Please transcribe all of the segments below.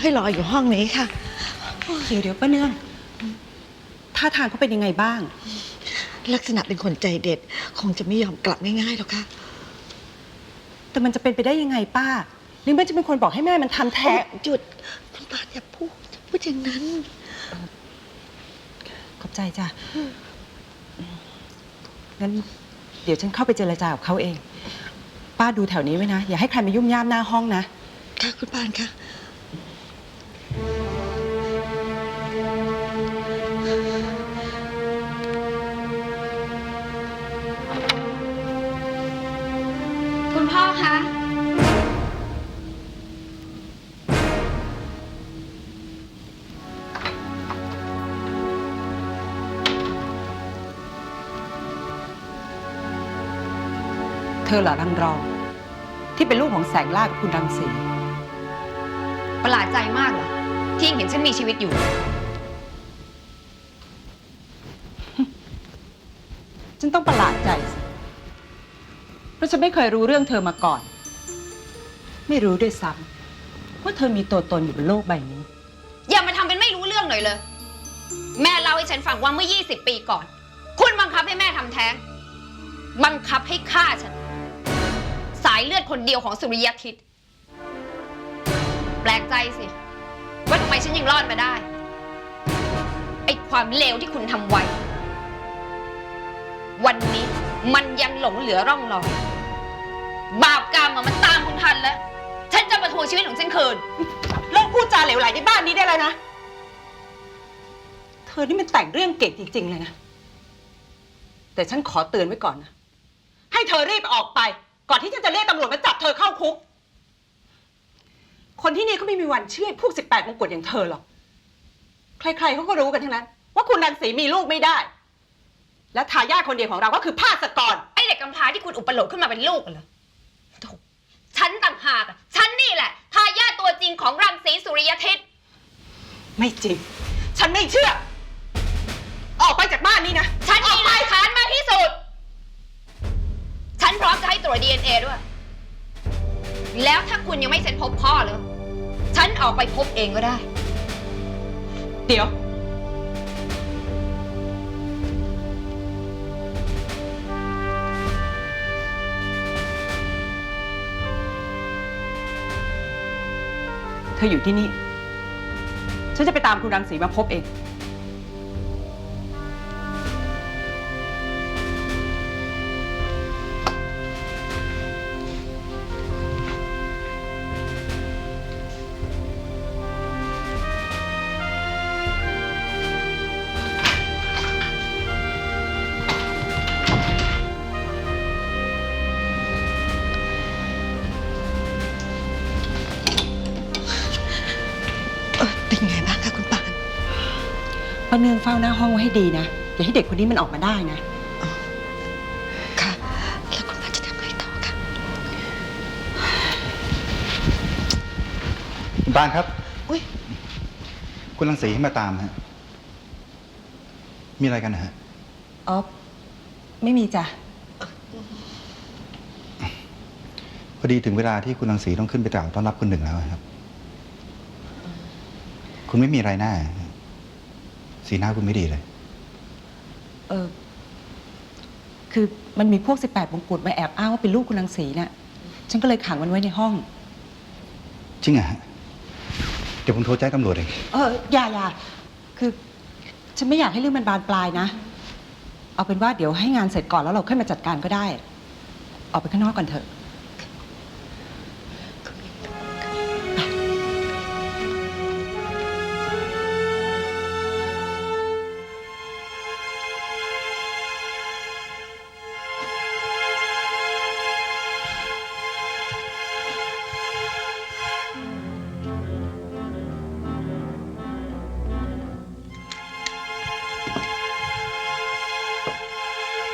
ให้รออยู่ห้องนี้ค่ะ เดี๋ยวเดี๋ยวป้าเนืองท่าทางเขาเป็นยังไงบ้าง ลักษณะเป็นคนใจเด็ด คงจะไม่ยอมกลับง่ายๆหรอกค่ะ แต่มันจะเป็นไปได้ยังไงป้าหรือมันจะเป็นคนบอกให้แม่มันทำแท้หยุดคุณปานอย่าพูดอย่าพูดอย่างนั้น ขอบใจจ้ะงั้นเดี๋ยวฉันเข้าไปเจรจากับเขาเอง ป้าดูแถวนี้ไว้นะ อย่าให้ใครมายุ่มย่ามหน้าห้องนะ ค่ะคุณปานค่ะ คุณพ่อคะ เธอเหรอรังรอง ที่เป็นลูกของแสงล่ากับคุณรังสีประหลาดใจมากเหรอ ที่ยังเห็นฉันมีชีวิตอยู่ ฉันต้องประหลาดใจสิ เพราะฉันไม่เคยรู้เรื่องเธอมาก่อน ไม่รู้ด้วยซ้ำว่าเธอมีตัวตนอยู่บนโลกใบนี้ อย่ามาทำเป็นไม่รู้เรื่องหน่อยเลย แม่เล่าให้ฉันฟังว่าเมื่อ 20 ปีก่อน คุณบังคับให้แม่ทำแท้ง บังคับให้ฆ่าฉัน สายเลือดคนเดียวของสุริยคิด แปลกใจสิ ว่าทำไมฉันยังรอดมาได้ ไอ้ความเลวที่คุณทำไว้ วันนี้มันยังหลงเหลือร่องรอย บาปกรรมอะมันตามคุณทันแล้ว ฉันจะมาทวงชีวิตของฉันคืน เลิกพูดจาเหลวไหลในบ้านนี้ได้แล้วนะ เธอนี่มันแต่งเรื่องเก่งจริง ๆ เลยนะ แต่ฉันขอเตือนไว้ก่อนนะ ให้เธอรีบออกไป ก่อนที่ฉันจะเรียกตำรวจมาจับเธอเข้าคุก คนที่นี่เขาไม่มีวันเชื่อพวกสิบแปดมงกุฎอย่างเธอหรอก ใครๆเขาก็รู้กันทั้งนั้น ว่าคุณรังสีมีลูกไม่ได้ และทายาทคนเดียวของเราก็คือพาสกร ไอ้เด็กกำพร้าที่คุณอุปโลกขึ้นมาเป็นลูกเหรอ ฉันต่างหากอะฉันนี่แหละทายาทตัวจริงของรังสีสุริยทิศไม่จริง ฉันไม่เชื่อ ออกไปจากบ้านนี้นะ ฉันมีหลักฐานมาพิสูจน์ฉันพร้อมจะให้ตรวจ DNA ด้วย แล้วถ้าคุณยังไม่เซ็นพบพ่อเลย ฉันออกไปพบเองก็ได้ เดี๋ยว เธออยู่ที่นี่ ฉันจะไปตามคุณรังสีมาพบเอง ป้าเนืองเฝ้าหน้าห้องไว้ให้ดีนะ อย่าให้เด็กคนนี้มันออกมาได้นะ ค่ะ แล้วคุณปานจะทำไงต่อคะคุณปานครับ อุ้ยคุณรังสีให้มาตามฮะ มีอะไรกันนะฮะอ๋อไม่มีจ้ะ พอดีถึงเวลาที่คุณรังสีต้องขึ้นไปกล่าวต้อนรับคุณหนึ่งแล้วครับ คุณไม่มีอะไรแน่ สีหน้าคุณไม่ดีเลย เออคือมันมีพวก 18มงกุฎมาแอบอ้างว่าเป็นลูกคุณรังสีน่ะ ฉันก็เลยขังมันไว้ในห้อง จริงเหรอะฮะเดี๋ยวผมโทรแจ้งตำรวจเองเอออย่าอย่าคือฉันไม่อยากให้เรื่องมันบานปลายนะ เอาเป็นว่าเดี๋ยวให้งานเสร็จก่อนแล้วเราค่อยมาจัดการก็ได้ ออกไปข้างนอกก่อนเถอะ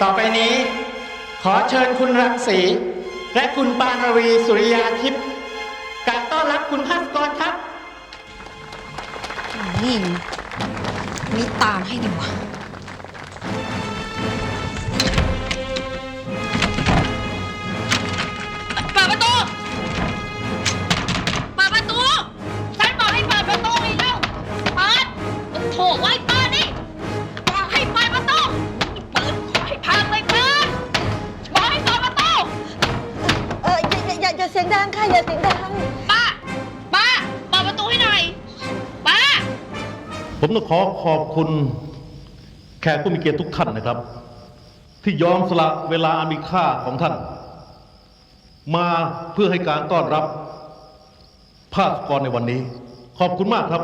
ต่อไปนี้ ขอเชิญคุณรังสี และคุณปานรวีสุริยาทิพย์การต้อนรับคุณพัสกรครับ นี่นี่ตามให้ดีวะ ผมต้องขอขอบคุณแขกผู้มีเกียรติทุกท่านนะครับ ที่ยอมสละเวลาอันมีค่าของท่าน มาเพื่อให้การต้อนรับภาสกรในวันนี้ ขอบคุณมากครับ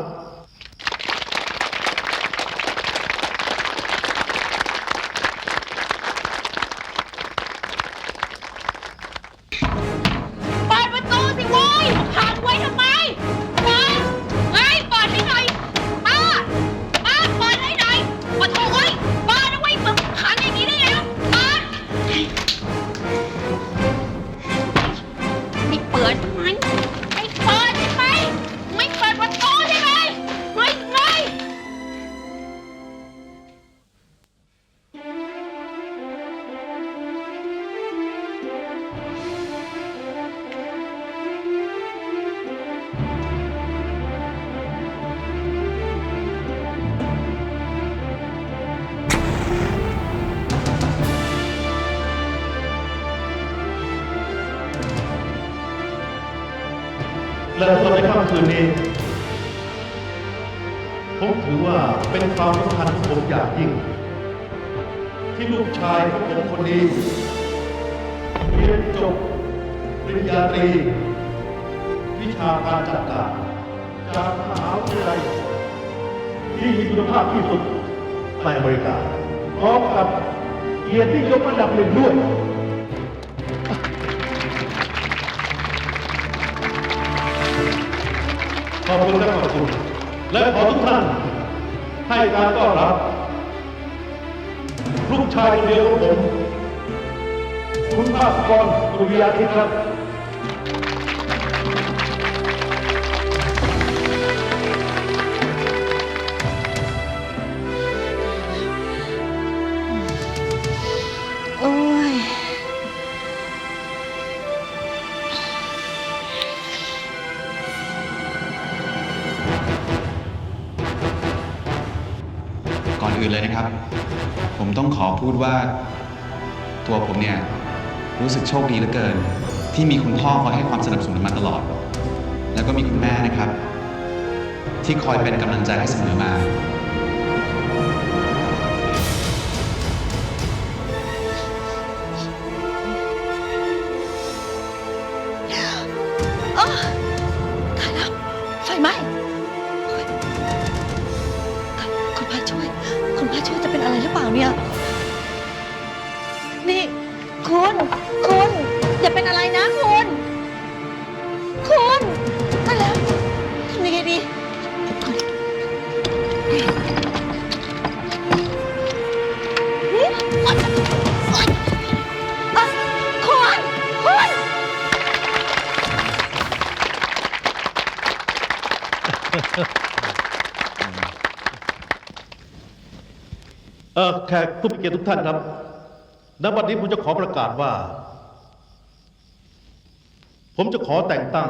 และสำหรับในค่ำคืนนี้ผมถือว่าเป็นความสำคัญของผมอย่างยิ่ง ที่ลูกชายของผมคนนี้เรียนจบปริญญาตรี วิชาการจัดการจากมหาวิทยาลัยที่มีคุณภาพที่สุดในอเมริกาพร้อมกับเกียรติยศอันดับหนึ่งด้วย อบคุณและขอบคุณและขอทุกท่านให้การต้อนรับ ลูกชายคนเดียวของผม คุณภาสกรสุริยาทิพย์ครับ ก่อนอื่นเลยนะครับ ผมต้องขอพูดว่า ตัวผมเนี่ย รู้สึกโชคดีเหลือเกิน ที่มีคุณพ่อคอยให้ความสนับสนุนมาตลอด แล้วก็มีคุณแม่นะครับ ที่คอยเป็นกำลังใจให้เสมอมาอ้ตายแล้วไฟไหม้ แขกผู้มีเกียรติทุกท่านครับณวันนี้ผมจะขอประกาศว่า ผมจะขอแต่งตั้ง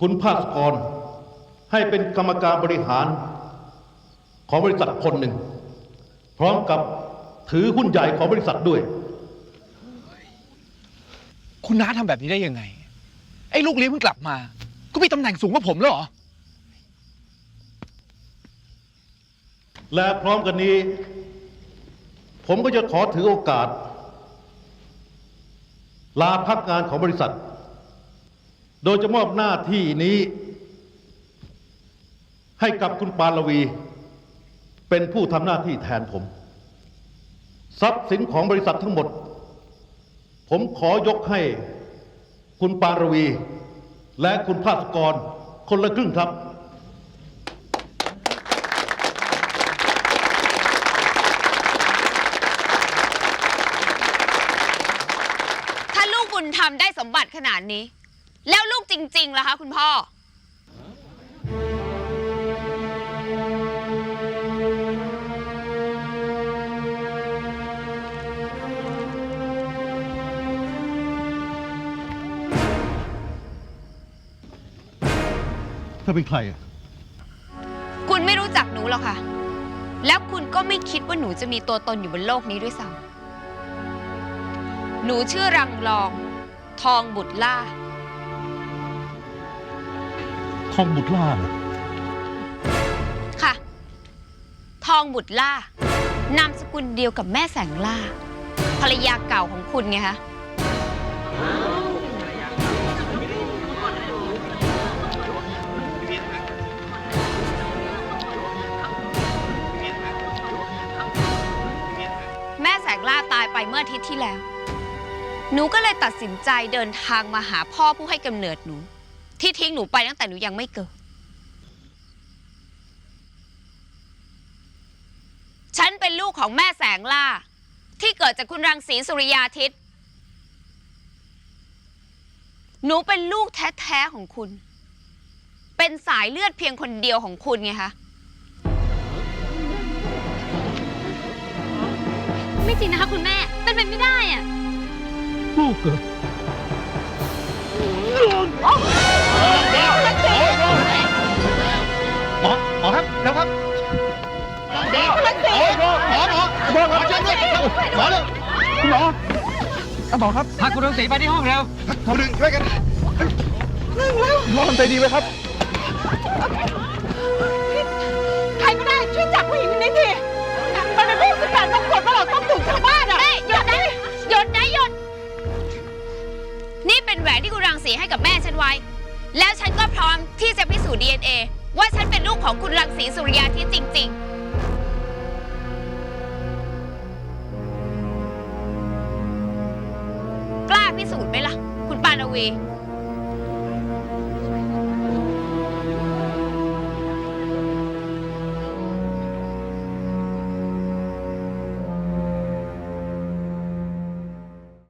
คุณภาสกร ให้เป็นกรรมการบริหาร ของบริษัทคนหนึ่ง พร้อมกับถือหุ้นใหญ่ของบริษัทด้วย คุณน้าทำแบบนี้ได้ยังไง ไอ้ลูกเลี้ยงเพิ่งกลับมา ก็มีตำแหน่งสูงกว่าผมแล้วเหรอ และพร้อมกันนี้ ผมก็จะขอถือโอกาส ลาพักงานของบริษัท โดยจะมอบหน้าที่นี้ ให้กับคุณปานลวี เป็นผู้ทำหน้าที่แทนผม ทรัพย์สินของบริษัททั้งหมด ผมขอยกให้คุณปานรวี และคุณภาสกรคนละครึ่งครับ ถ้า ลูกบุญธรรมได้สมบัติขนาดนี้ แล้วลูกจริงๆล่ะคะ คุณพ่อ เธอเป็นใครอะคุณไม่รู้จักหนูหรอกค่ะ แล้วคุณก็ไม่คิดว่าหนูจะมีตัวตนอยู่บนโลกนี้ด้วยซ้ำหนูชื่อรังรอง ทองบุตรล่า ทองบุตรล่าเหรอค่ะ ทองบุตรล่า นามสกุลเดียวกับแม่แสงล่า ภรรยาเก่าของคุณไงคะ แม่แสงล่าตายไปเมื่ออาทิตย์ที่แล้ว หนูก็เลยตัดสินใจเดินทางมาหาพ่อผู้ให้กำเนิดหนู ที่ทิ้งหนูไปตั้งแต่หนูยังไม่เกิด ฉันเป็นลูกของแม่แสงล่า ที่เกิดจากคุณรังสีสุริยาทิตย์ หนูเป็นลูกแท้ๆของคุณ เป็นสายเลือดเพียงคนเดียวของคุณไงคะ ไม่จริงนะคะคุณแม่ เป็นไปไม่ได้อะ ลูกเหรอหมอหมอครับแล้วครับหมอหมอหมอหมอหมอหมอช่วยด้วยหมอเลยคุณหมอหมอครับพาคุณรังสีไปที่ห้องแล้วทำดึงช่วยกันหมอทำใจดีไหมครับ ใครก็ได้ช่วยจับผู้หญิงคนนี้ที มันเป็นผู้สื่อสารต้องกดว่าเราต้องถูกชาวบ้านอะนี่หยุดนะหยุดนะหยุดนี่ เป็นแหวนที่คุณรังสีให้กับแม่ฉันไว้ แล้วฉันก็พร้อมที่จะพิสูจน์ DNA ว่าฉันเป็นลูกของคุณรังสีสุริยาที่จริง ๆ กล้าพิสูจน์ไหมล่ะ คุณปานวี